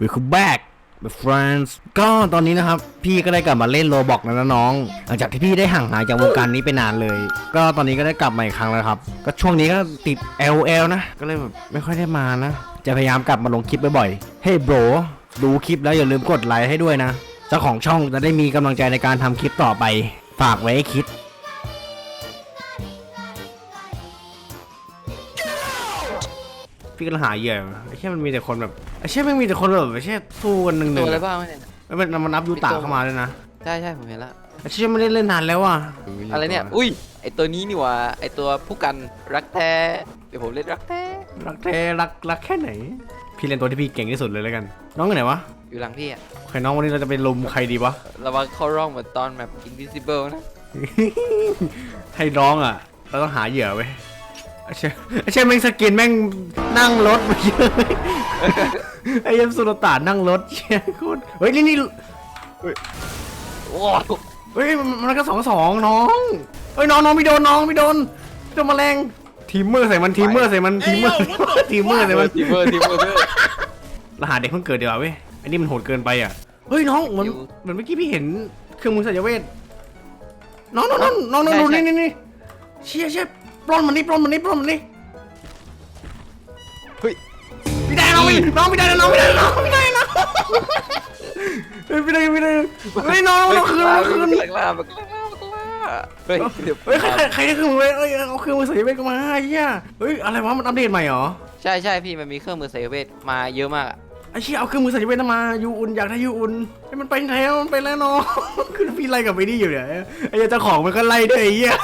welcome back my friends ก็ตอนนี้นะครับ พี่ก็ได้กลับมาเล่นโรบอกแล้วนะน้อง หลังจากที่พี่ได้ห่างหายจากวงการนี้ไปนานเลย ก็ตอนนี้ก็ได้กลับมาอีกครั้งแล้วครับ ก็ช่วงนี้ก็ติด LL นะ ก็เลยแบบไม่ค่อยได้มานะ จะพยายามกลับมาลงคลิปบ่อยๆ hey bro ดูคลิปแล้วอย่าลืมกดไลค์ให้ด้วยนะ เจ้าของช่องจะได้มีกำลังใจในการทำคลิปต่อไป ฝากไว้ให้คิดพี่ก็หาเหยื่อไอ้เช่มันมีแต่คนแบบ ไอ้เช่ยมันมีแต่คนแบบไอ้เช่ยสู้กันหนึ่งหตันึ่วงอะไรบ้างวะเนี่ยแล้วมันมันนับยูตาเข้ามาเลยนะใช่ใช่ผมเห็นแล้ว ไอ้เช่ยไม่ได้เล่นนานแล้วอะอะไรเนี่ย อุ้ย ไอตัวนี้นี่หว่า ไอตัวผู้กันรักแท้ เดี๋ยวผมเล่นรักแท้ รักแท้รักรักแค่ไหน พี่เล่นตัวที่พี่เก่งที่สุดเลยแล้วกัน น้องอยู่ไหนวะอยู่หลังพี่อะโอเคน้องวันนี้เราจะไปลุมใครดีวะ ระวังเข้าร่องเหมือนตอนแบบ invisible นะให้ร้องอะ เราต้องหาเหยื่อไว้ย ไอ้เช่ยไอ้เช่ยแม่งสกินแม่งนั่งรถมาเยอะไอ้เอ็มสุรตานนั่งรถเชี่ยโคตรเฮ้ยนี่นี่โอ้เฮ้ยมันมันก็สองสองน้องเฮ้ยน้องน้องไม่โดนน้องไม่โดนโดนแมลงทีมเมอร์ใส่มันทีมเมอร์ใส่มันทีมเมอร์ทีมเมอร์ใส่มันทีเมอร์ทีเมอร์ด้วยรหัสเด็กเพิ่งเกิดเดียวาเว้ยอันนี้มันโหดเกินไปอะเฮ้ยน้องเหมือนอยู่เหมือนเมื่อกี้พี่เห็นเครื่องมือสายเวทน้องน้องน้องน้องน้องใช่ดูใช่นี่นี่นี่เชี่ยเชี่ย ปล้อนมันนี่ปล้อนมันนี่ปล้อนมันนี่เฮ้ยไม่ได้น้องไม่น้องไม่ได้นะน้องไม่ได้นะน้องไม่ได้นะเฮ้ยไม่ได้ไม่ได้เฮ้ยน้องน้องคืนน้องคืนบักล่าบักล่าบักล่าเฮ้ยเดี๋ยวเฮ้ยใครใครใครได้เครื่องมือเว้ยเอ้ยเอาเครื่องมือสายเวทก็มาไอ้เหี้ยเฮ้ยอะไรวะมันอัปเดตใหม่เหรอใช่ใช่พี่มันมีเครื่องมือเซเวตมาเยอะมากอะไอ้เชี่ยเอาเครื่องมือสายเวทมายูอุ่นอยากได้ยูอุ่นไอ้มันไปไหนอะมันไปแล้วน้องคือพี่ไล่กับไอ้นี่อยู่เนี่ยไอ้เจ้าของมันก็ไล่ด้วยไอ้เหี้ย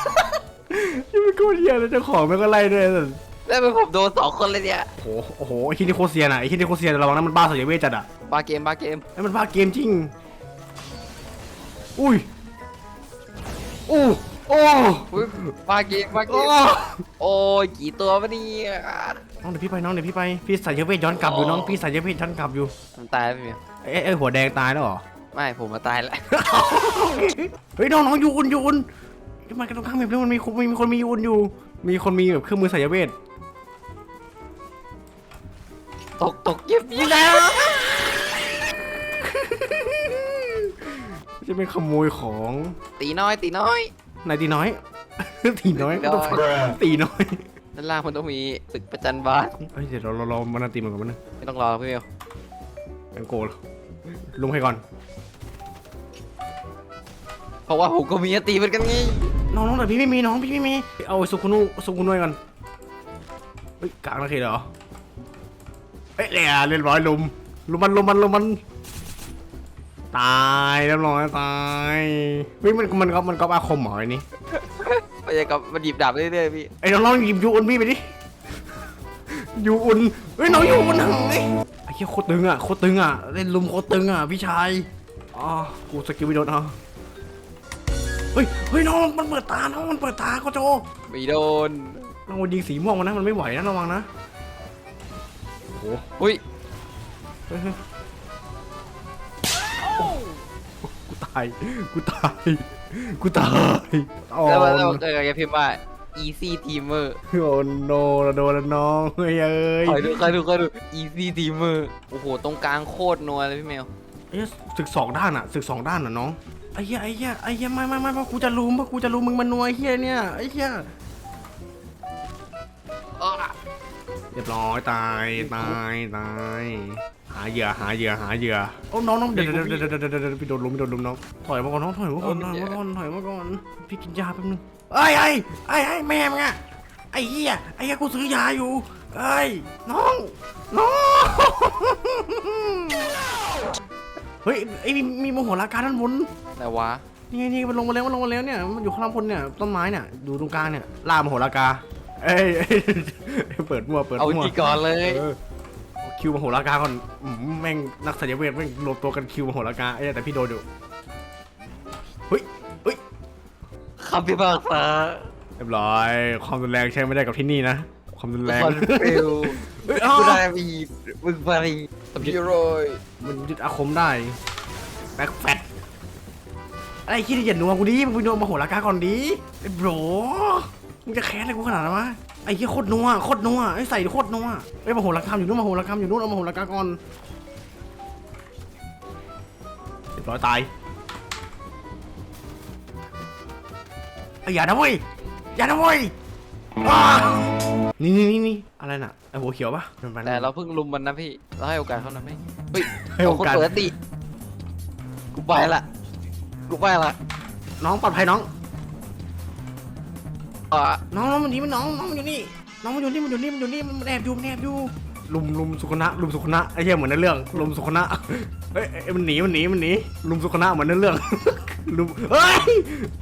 ยังไม่กูเหี้ยแล้วเจ้าของมันก็ไล่ด้วยแล้วเป็นผมโดนสองคนเลยเนี่ยโอ้โหโอ้โหไอ้ที่นี่โคตรเซียนอะไอ้ที่นี่โคตรเซียนระวังนะมันบ้าสายเวทจัดอะบาเกมบาเกมไอ้มันบ้าเกมจริง อุ้ยอู้โอ้อุ้ยบาเกมบาเกโอ้มโอ้ยกี่ตัววะเนี่ยน้องเดี๋ยวพี่ไปน้องเดี๋ยวพี่ไปพี่สายเวทย้อนกลับอยู่น้องพี่สายเวทย้อนกลับอยู่มันตายแล้วพี่เมียวไอ้ไอ้หัวแดงตายแล้วเหรอ ไม่ผมมาตายแล้ว เฮ้ยน้องน้องยูอุ่นยูอุ่น ทำไมกันตรงข้างแบบนี้มันมีคนมีมีคนมียูอุ่นอยู่ มีคนมีแบบเครื่องมือสายเวทตกตกเย็บไม่ได้จะเป็นขโมยของตีน้อยตีน้อยนายตีน้อย ตีน้อยตีน้อยตีน้อยด้านล่างมันต้องมีตึกประจันบานเฮ้ยเดี๋ยวเราเราเรามานาตีมันก่อนมันงไม่ต้องรอพี่เมียวแองโกลลุงให้ก่อน เพราะว่าผมก็มีอันตีเหมือนกันไง น้องน้องแต่พี่ไม่มีน้องพี่ไม่มี เอาสุกุนุสุกุนุไว้ก่อนเฮ้ยกลางนาทีเหรอเอ้ยเนี่ยเรียบร้อยลุมลุมมันลุมมันลุมมันตายเรียบร้อยตายเฮ้ยมันมันก็มันก็อาคมเหรอไอ้นี่ไปยังกับมันหยิบดาบเรื่อยๆพี่ไอ้น้องลองหยิบยูอุ่นพี่ไปดิยูอุ่นเฮ้ยน้องยูอุ่นหังไอ้ไอ้เหี้ยโคตรตึงอะโคตรตึงอะเล่นลุมโคตรตึงอะพี่ชายอ๋อกูสกิลไม่โดนอะ เฮ้ยเฮ้ยน้องมันเปิดตาน้องมันเปิดตาก็โจไม่โดนลองมายิงสีม่วงมันนะมันไม่ไหวนะระวังนะโอ้โหอุ้ยเฮ้ยเฮ้ยโอ้กูตายกูตายกูตายอ๋อแล้วแล้วเกิดอะไรพิมพ์ว่า easy teamer โอ้โนเราโดนแล้วน้องเฮ้ยเอ้ยคอยดูคอยดูคอยดู easy teamer โอ้โห ตรงกลางโคตรนัวเลยพี่เมลไอ้เหี้ยศึกสองด้านอะศึกสองด้านอะน้อง ไอ้เหี้ยไอ้เหี้ยไอ้เหี้ยไม่ไม่ไม่ไม่กูจะรู้ว่ากูจะรู้มึงมันนัวไอ้เหี้ยเนี่ยไอ้เหี้ยอ้อเรียบร้อยตายตายตายหาเหยื่อหาเหยื่อหาเหยื่อโอ้น้องน้องเดี๋ยวเดี๋ยวเดี๋ยวเดี๋ยวเดี๋ยวเดี๋ยวพี่โดนลุมพี่โดนลุมน้องถอยมาก่อนน้องถอยมาก่อนถอยมาก่อนถอยมาก่อนพี่กินยาแป๊บนึงเอ้ยไอ้ไอ้ไอ้แม่มึงอะไอ้เหี้ยไอ้เหี้ยกูซื้อยาอยู่เอ้ยน้องน้อง เฮ้ยไอ้มีมีโมโหลาการด้านบนแต่วะนี่ไงนี่มันลงมาแล้วมันลงมาแล้วเนี่ยมันอยู่ข้างล่างบนเนี่ยต้นไม้เนี่ยอยู่ตรงกลางเนี่ยล่ามโหรากาเอ้ยเอ้ยเปิดมั่วเปิดเอามั่วจีก่อนเลยเออคิวมโหรากาก่อนอืมแม่งนักสัญญาเวทแม่งรวมตัวกันคิวมโหรากาไอ้แต่พี่โดนอยู่เฮ้ยเฮ้ยคำพิพากษาเรียบร้อยความรุนแรงใช้ไม่ได้กับที่นี่นะความรุนแรง คอนฟิล เฮ้ยอ้าวกูได้มีมึงไปพี่โรยมันยึดอาคมได้แบ็คแฟตไอ้ขี้ที่อย่าหนัวกูดิมึงไปนัวมโหรากาก่อนดิไอ้โบรมึงจะแค้นอะไรกูขนาดนั้นวะไอ้เหี้ยโคตรนัวโคตรนัวไอ้ใส่โคตรนัวไอ้มโหรากามอยู่นู่นมโหรากามอยู่นู่นเอามโหรากาก่อนร้อยตายเอ้ยอย่านะเว้ยอย่านะเว้ยอ้า นี่นี่นี่นี่อะไรน่ะไอหัวเขียวปะมันไปแต่เราเพิ่งลุมมันนะพี่ เราให้โอกาสเขาหน่อยไหมเฮ้ยให้โอกาสเคนเปิดติกูไปละกูไปละน้องปลอดภัยน้อง อะน้องน้องมันหนีมันน้องน้องมันอยู่นี่ น้องมันอยู่นี่มันอยู่นี่มันอยู่นี่มันแอบอยู่มันแอบอยู่ลุมลุมสุขนะลุมสุขนะไอ้เหี้ยเหมือนในเรื่องลุมสุขนะเฮ้ยเอ้ยมันหนีมันหนีมันหนีลุมสุขนะเหมือนในเรื่อง ลุมเฮ้ย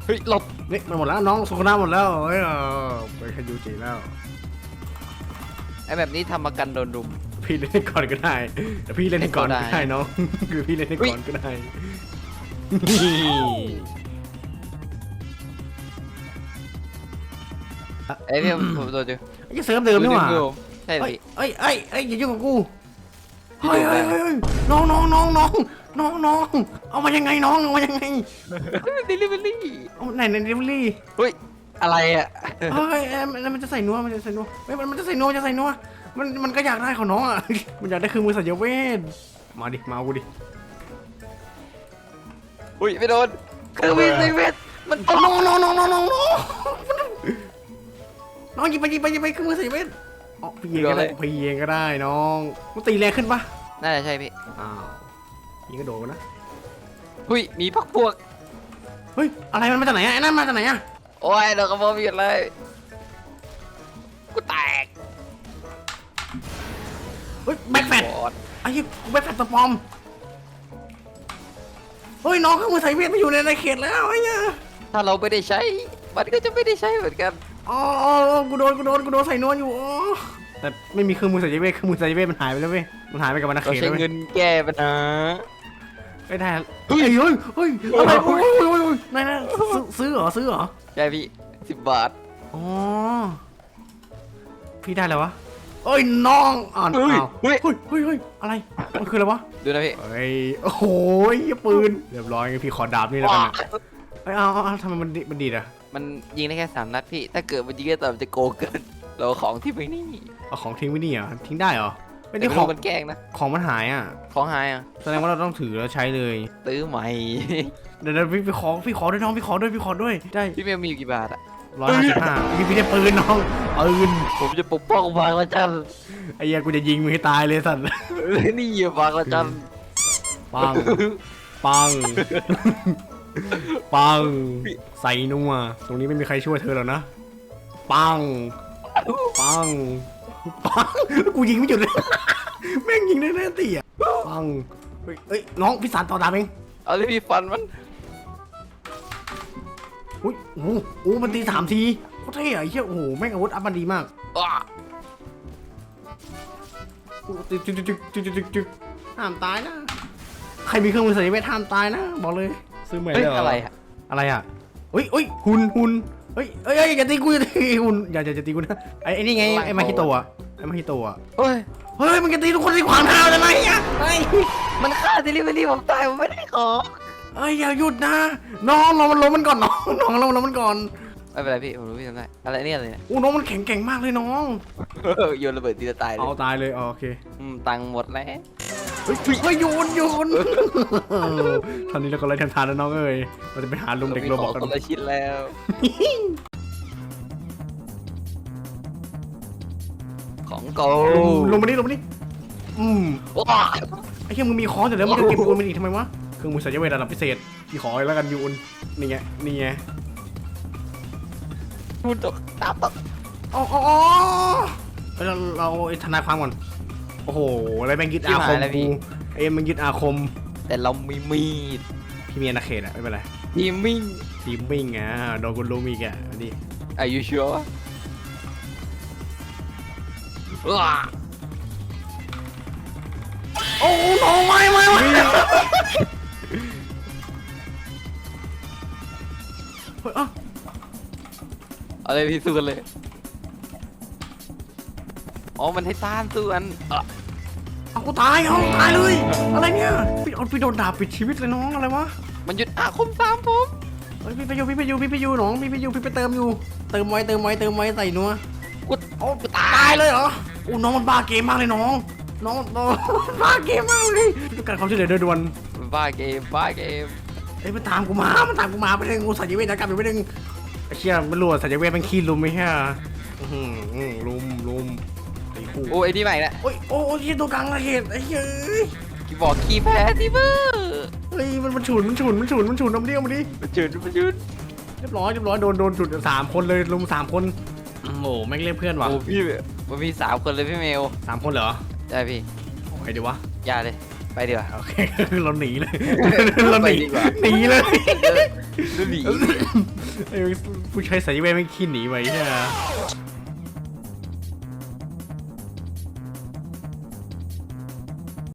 เฮ้ยหลบ นี่มันหมดแล้วน้องสุขนะหมดแล้วเฮ้ยเออไปคายูจิแล้วไอ้ แบบนี้ทำมากันโดนรุม พี่เล่นให้ก่อนก็ได้แต่พี่เล่นให้ก่อนก็ได้ได้น้อง คือพี่เล่นให้อุ๊ยก่อนก็ได้ไอ้พี่ผมโดนอยู่ไอ้เซิร์ฟเดิมนี่หว่าดูผมใช่เฮ้ยพี่เฮ้ยเฮ้ยเฮ้ยอย่ายุ่งกับกูเฮ้ยเฮ้ยเฮ้ยเฮ้ยน้องน้องน้องน้องน้องน้องเอามายังไงน้องเอามายังไงดิลิเวอรี่เอาไหนในเดลิเวอรี่เฮ้ย อะไรอะเฮ้ยเอ้ยมันมันจะใส่นัวมันจะใส่นัวเฮ้ยมันมันจะใส่นัวจะใส่นัวมันมันก็อยากได้ของน้องอะ มันอยากได้คือมือสัญญาเวทมาดิมาเอากูดิอุ้ยไม่โดนคือวินเวทมันเอาน้องน้องน้องน้องน้องน้องน้องหยิบไปหยิบไปหยิบไปคือมือสัญญาเวทอ๋อพี่เองก็ได้พี่เองก็ได้น้องมันตีแรงขึ้นปะน่าจะใช่พี่อ้าวยิงกระโดดนะหุ้ยมีพักพวกเฮ้ยอะไรมันมาจากไหนอะไอ้นั่นมาจากไหนอะ โอ้ยเราก็มองไม่เห็นเลย กูแตกเฮ้ยแบ็คแฟตบอดไอ้ยี่แบ็คแฟตตัวปลอมเฮ้ยน้องเครื่องมือใส่เวทไปอยู่ในในเขตแล้วไอ้เนี่ยถ้าเราไม่ได้ใช้ มันก็จะไม่ได้ใช้เหมือนกัน อ๋ออ๋ออ๋อกูโดนกูโดนกูโดนใส่นวลอยู่อ๋อแต่ไม่มีเครื่องมือใส่เวทเครื่องมือใส่เวทมันหายไปแล้วเว้ยมันหายไปกับมันนาเราเขตใช้แล้วเว้ยเงินแก้ปัญหา ไม่ได้เฮ้ยเฮ้ยเฮ้ยอะไรโอ้ยโอ้ยโอ้ยโอ้ยนายนายซื้อซื้อเหรอซื้อเหรอใช่พี่สิบบาท อ๋อพี่ได้แล้ววะเอ้ยน้องอ่านเฮ้ยอ้าวเฮ้ย เฮ้ยเฮ้ยเฮ้ยอะไรมันคืออะไรวะดูนะพี่เฮ้ยโอ้โหยปืนเรียบร้อยงั้นพี่ขอดาบนี่แล้วกันนะเอ้ยเอาเอาเอาทำไมมันดิมันดีดอะมันยิงได้แค่สามนัดพี่ ถ้าเกิดมันยิงได้ต่อมันจะโกงเกิน เราเอาของที่ไปนี่เอาของทิ้งไว้นี่เหรอทิ้งได้เหรอ ไม่แต่ได้ไม่ของรู้มันแกล้งนะ ของมันหายอะ ของหายอะ แสดงว่าเราต้องถือแล้วใช้เลย ตื้อใหม่ เดี๋ยวเดี๋ยวพี่พี่ขอพี่ขอด้วยน้องพี่ขอด้วยพี่ขอด้วยได้พี่เมลมีอยู่กี่บาทอะ ร้อยห้าสิบห้าพี่พี่ได้ปืนน้องปืนผมจะปกป้องบางละจัน ไอ้เหี้ยกูจะยิงมึงให้ตายเลยสัตว์นี่อย่าบางละจัน ปังปังปังใส่นัวตรงนี้ไม่มีใครช่วยเธอหรอกนะปังปัง ปังกูยิงไม่หยุดเลย แม่งยิงได้แน่ตีอะปังเฮ้ยเอ้ยน้องพี่สารต่อดาบเองเอาเลยพี่ฟันมันอุ้ยโอ้โหโอ้โหมันตีสามทีโคตรเท่อะไอ้เหี้ยโอ้โหแม่งอาวุธอัพมันดีมากอ้าโอ้โหจึ๊กจึ๊กจึ๊กจึ๊กจึ๊กจึ๊กจึ๊กห้ามตายนะใครมีเครื่องมือใส่เวทห้ามตายนะบอกเลย ซื้อใหม่เฮ้ยได้เหอะไรอะอะไรอะเฮ้ยเฮ้ยหุ่นหุ่น เฮ้ยเฮ้ยเฮ้ยอย่าตีกูอย่าตีหุ่นอย่าอย่าอย่าตีกูนะไอ้ไอ้นี่ไงไอ้มาฮิโตะไอ้มาฮิโตะเฮ้ยเฮ้ยมึงจะตีทุกคนที่ขวางทางทำไมอะเฮ้ยมันฆ่าเดลิเวอรี่ผมตายผมไม่ได้ขอเฮ้ยอย่าหยุดนะ น้องเรามันล้มมันก่อนน้องน้องเราล้มมันก่อนไม่เป็นไรพี่ผมรู้พี่ทำได้อะไรเนี่ยอะไรเนี่ยอู้น้องมันแข็งแกร่งมากเลยน้องโยนระเบิดทีละตายเลเอายตายเลยอ๋อโอเคอืมตังค์หมดแล้ว เฮ้ยเฮ้ยโยนโยนตอนนี้เราก็เลยทำทานแล้วน้องเอ้ยเราจะไปหาลุมเด็กโรบอกกักันนคนละชิ้นแล้วของโกลุมลงมานี่ลงมานี่อืมว้าไอ้เหี้ยมึงมีค้อนอยู่แล้วมึงจะเก็บปูนมันอีกทำไมวะเครื่องมือสายเวทระดับพิเศษพี่ขอเลยแล้วกันยูนนี่ไงนี่ไงพูดตกตามตกอ๋ออ๋ออ๋อเฮ้ยเราเราไอ้ทนายความก่อน โอ้โหอะไรแม่งยึดอาคมกูเอ็มมันยึดอาคมแต่เรามีมีดพี่มีอาณาเขตอะไม่เป็นไรทีมมิ่งทีมมิ่งอะโดนกูลุมอีกอะอันนี้อายุชัวร์ว้าโอ้โหไม่ไม่ไม่เฮ้ยอะอะไรพี่สู้กันเลย อ๋อ มันให้ต้านสู้กันอะเอากูตายเอาตายเลย อะไรเนี่ยพี่เอาพี่โดนดาบปิดชีวิตเลยน้องอะไรวะมันหยุดอาคมตามผมเฮ้ยพี่ไปอยู่พี่ไปอยู่พี่ไปอยู่น้องพี่ไปอยู่พี่ไปเติมอยู่ เติมไว้เติมไว้เติมไว้ใส่นัวกูโอ้กูตาตายยเลยเหรอโอ้น้องมันบ้าเกมมากเลยน้อง น้องน้อง บ้าเกมมากเลยต้องการความช่วยเหลือโดยด่วนบ้าเกมบ้าเกมเอ้ยมันตามกูมา มันตามกูมาไปหนึ่งกูสัญญาเวทนะกลับไปหนึ่งไอ้เชี่ยมันรัวสัญญาเวทมันขี้ลุมไม่ใช่เหรออื้อหืออื้อลุมลุม ไอ้กูโอ้ไอ้นี่ใหม่ละโอ้ยโอ้ยเหี้ยตัวกลางระเหตุไอ้เหี้ยเอ้ยที่บอกขี้แพ้ที่เบอร์เฮ้ยมันมันฉุนมันฉุนมันฉุนมันฉุนเอามาดิเอามาดิมันจืดมันจืดเรียบร้อยเรียบร้อยโดนโดนฉุดสามคนเลยลุมสามคนโอ้โหแม่งเรียกเพื่อนว่ะโอ้พี่มันมีสามคนเลยพี่เมลสามคนเหรอใช่พี่โอเคดีวะอย่าเลยไปดีกว่าโอเคเราหนีเลยเราหนีไปดีกว่าหนีเลยดูหนีไอ้ผู้ใช้สายเวทไม่งขี้หนีไปใช่ไหม